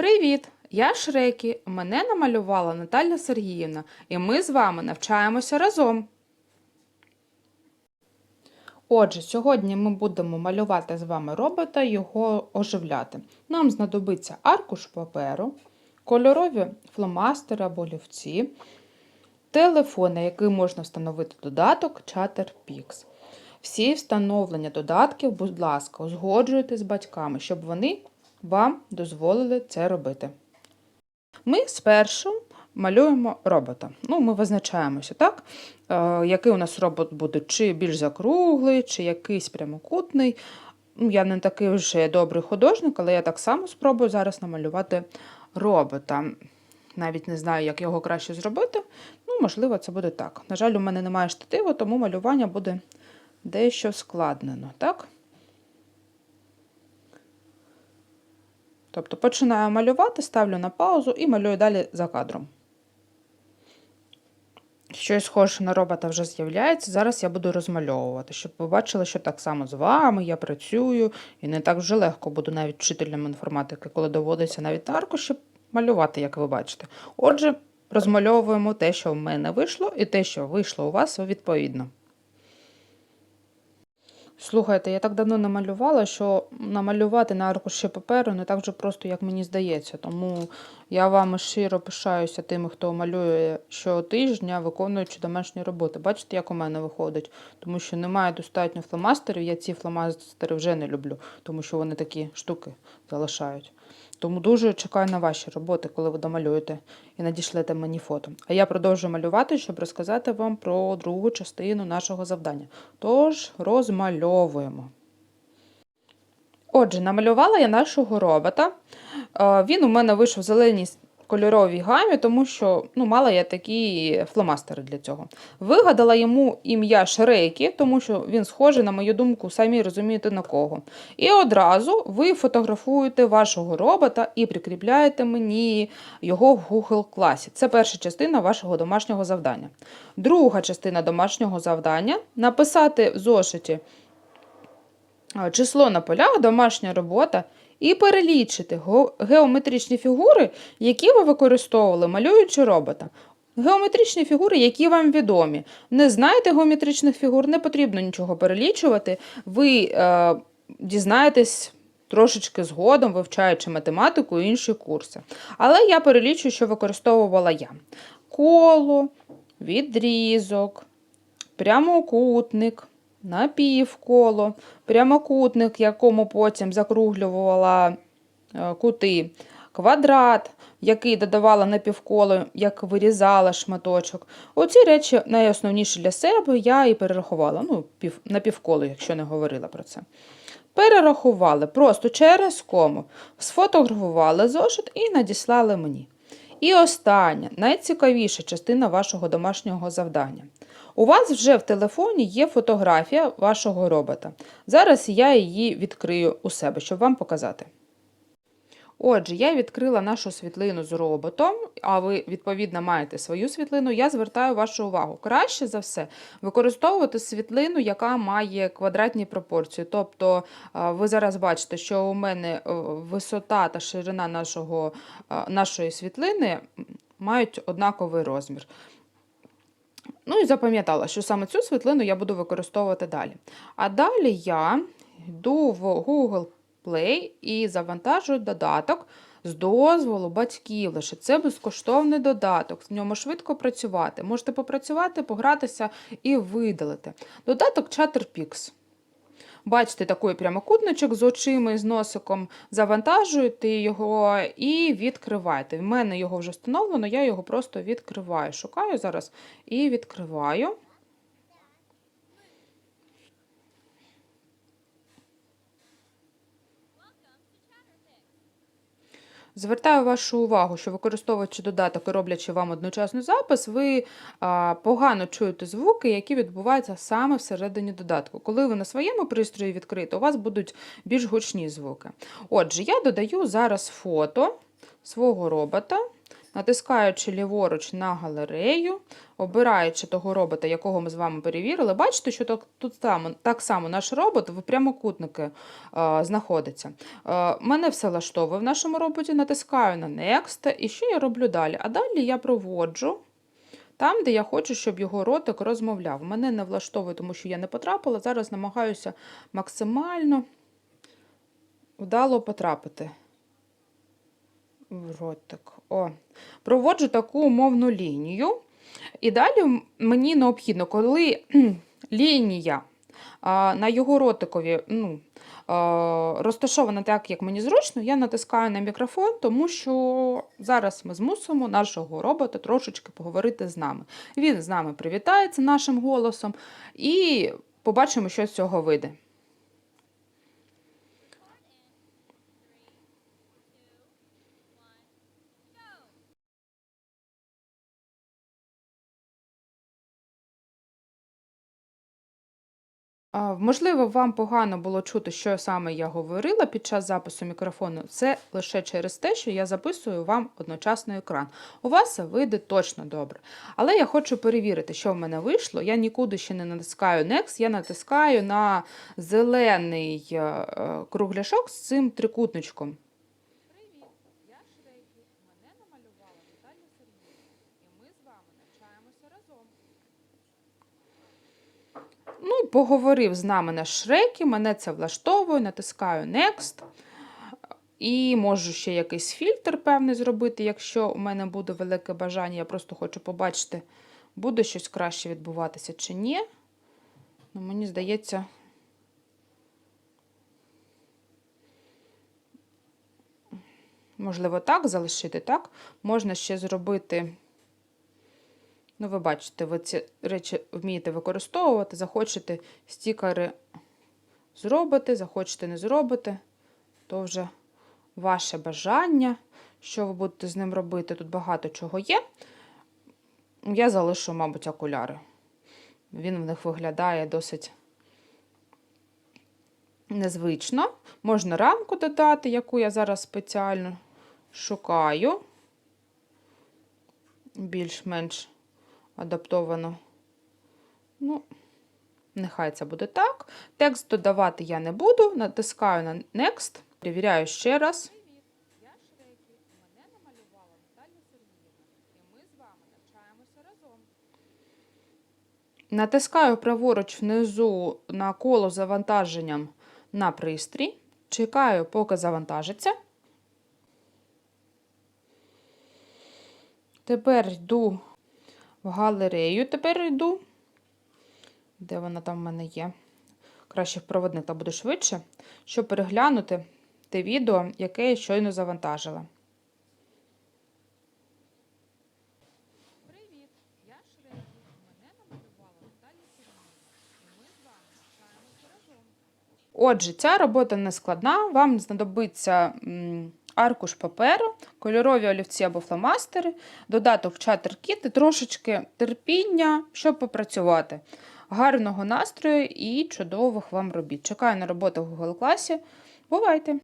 Привіт! Я Шрекі. Мене намалювала Наталя Сергіївна, і ми з вами навчаємося разом. Отже, сьогодні ми будемо малювати з вами робота і його оживляти. Нам знадобиться аркуш паперу, кольорові фломастери або олівці, телефон, на який можна встановити додаток Chatterpix. Всі встановлення додатків, будь ласка, узгоджуйте з батьками, щоб вони вам дозволили це робити. Ми спершу малюємо робота. Ну, ми визначаємося, так? Е, який у нас робот буде, чи більш закруглий, чи якийсь прямокутний. Ну, я не такий вже добрий художник, але я так само спробую зараз намалювати робота. Навіть не знаю, як його краще зробити. Ну, можливо, це буде так. На жаль, у мене немає штативу, тому малювання буде дещо складнено, так? Тобто починаю малювати, ставлю на паузу і малюю далі за кадром. Щось схоже на робота вже з'являється. Зараз я буду розмальовувати, щоб ви бачили, що так само з вами я працюю, і не так вже легко буду навіть вчителем інформатики, коли доводиться навіть на аркуші малювати, як ви бачите. Отже, розмальовуємо те, що в мене вийшло, і те, що вийшло у вас, відповідно. Слухайте, я так давно намалювала, що намалювати на аркуші паперу не так вже просто, як мені здається. Тому я вам щиро пишаюся тими, хто малює щотижня, виконуючи домашні роботи. Бачите, як у мене виходить? Тому що немає достатньо фломастерів. Я ці фломастери вже не люблю, тому що вони такі штуки залишають. Тому дуже чекаю на ваші роботи, коли ви домалюєте і надішлете мені фото. А я продовжую малювати, щоб розказати вам про другу частину нашого завдання. Тож розмальовуємо. Отже, намалювала я нашого робота. Е, Він у мене вийшов зеленій кольоровій гамі, тому що ну, мала я такі фломастери для цього. Вигадала йому ім'я Шрейкі, тому що він схожий, на мою думку, самі розумієте на кого. І одразу ви фотографуєте вашого робота і прикріпляєте мені його в Google класі. Це перша частина вашого домашнього завдання. Друга частина домашнього завдання написати в зошиті число на полях, домашня робота, і перелічити геометричні фігури, які ви використовували, малюючи робота. Геометричні фігури, які вам відомі. Не знаєте геометричних фігур, не потрібно нічого перелічувати. Ви е, дізнаєтесь трошечки згодом, вивчаючи математику і інші курси. Але я перелічую, що використовувала я: коло, відрізок, прямокутник, напівколо, прямокутник, якому потім закруглювала е, кути, квадрат, який додавала напівколо, як вирізала шматочок. Оці речі найосновніші для себе я і перерахувала. Ну, пів, напівколо, якщо не говорила про це. Перерахували просто через кому, сфотографували зошит і надіслали мені. І остання, найцікавіша частина вашого домашнього завдання. У вас вже в телефоні є фотографія вашого робота. Зараз я її відкрию у себе, щоб вам показати. Отже, я відкрила нашу світлину з роботом, а ви, відповідно, маєте свою світлину. Я звертаю вашу увагу. Краще за все використовувати світлину, яка має квадратні пропорції. Тобто, ви зараз бачите, що у мене е, висота та ширина нашого, нашої світлини мають однаковий розмір. Ну і запам'ятала, що саме цю світлину я буду використовувати далі. А далі я йду в Google Play і завантажую додаток з дозволу батьків. Лише це безкоштовний додаток. В ньому швидко працювати. Можете попрацювати, погратися і видалити. Додаток Chatterpix. Бачите такий прямокутничок з очима і з носиком. Завантажуєте його і відкриваєте. В мене його вже встановлено, я його просто відкриваю. Шукаю зараз і відкриваю. Звертаю вашу увагу, що використовуючи додаток і роблячи вам одночасно запис, ви погано чуєте звуки, які відбуваються саме всередині додатку. Коли ви на своєму пристрої відкрите, у вас будуть більш гучні звуки. Отже, я додаю зараз фото свого робота натискаючи ліворуч на галерею, обираючи того робота, якого ми з вами перевірили, бачите, що тут так само наш робот в прямокутники е, знаходиться. Е, мене все влаштовує в нашому роботі, натискаю на Next, і що я роблю далі? А далі я проводжу там, де я хочу, щоб його ротик розмовляв. Мене не влаштовує, тому що я не потрапила. Зараз намагаюся максимально вдало потрапити ротик. О. Проводжу таку умовну лінію. І далі мені необхідно, коли лінія на його ротикові ну, розташована так, як мені зручно, я натискаю на мікрофон, тому що зараз ми змусимо нашого робота трошечки поговорити з нами. Він з нами привітається нашим голосом і побачимо, що з цього вийде. А, Можливо, вам погано було чути, що саме я говорила під час запису мікрофону. Це лише через те, що я записую вам одночасно екран. У вас це вийде точно добре. Але я хочу перевірити, що в мене вийшло. Я нікуди ще не натискаю Next, я натискаю на зелений е, е, кругляшок з цим трикутничком. Привіт, я Шрейкі. Мене намалювала Наталя Сергіївна. І ми з вами навчаємося разом. Ну, поговорив з нами на Шрекі, мене це влаштовує, натискаю Next. І можу ще якийсь фільтр певний зробити, якщо у мене буде велике бажання. Я просто хочу побачити, буде щось краще відбуватися чи ні. Ну, мені здається. Можливо, так залишити, так? Можна ще зробити. Ну, ви бачите, ви ці речі вмієте використовувати, захочете стікери зробити, захочете не зробити, то вже ваше бажання, що ви будете з ним робити. Тут багато чого є. Я залишу, мабуть, окуляри. Він в них виглядає досить незвично. Можна рамку додати, яку я зараз спеціально шукаю. Більш-менш адаптовано. Ну, нехай це буде так. Текст додавати я не буду. Натискаю на Next. Перевіряю ще раз. Натискаю праворуч внизу на коло з завантаженням на пристрій. Чекаю, поки завантажиться. Тепер йду в галерею тепер йду. Де вона там в мене є? Краще в проводник та буде швидше, щоб переглянути те відео, яке я щойно завантажила. Отже, ця робота не складна. Вам знадобиться аркуш паперу, кольорові олівці або фломастери, додаток чатер-кіт і трошечки терпіння, щоб попрацювати. Гарного настрою і чудових вам робіт. Чекаю на роботу в Google класі. Бувайте!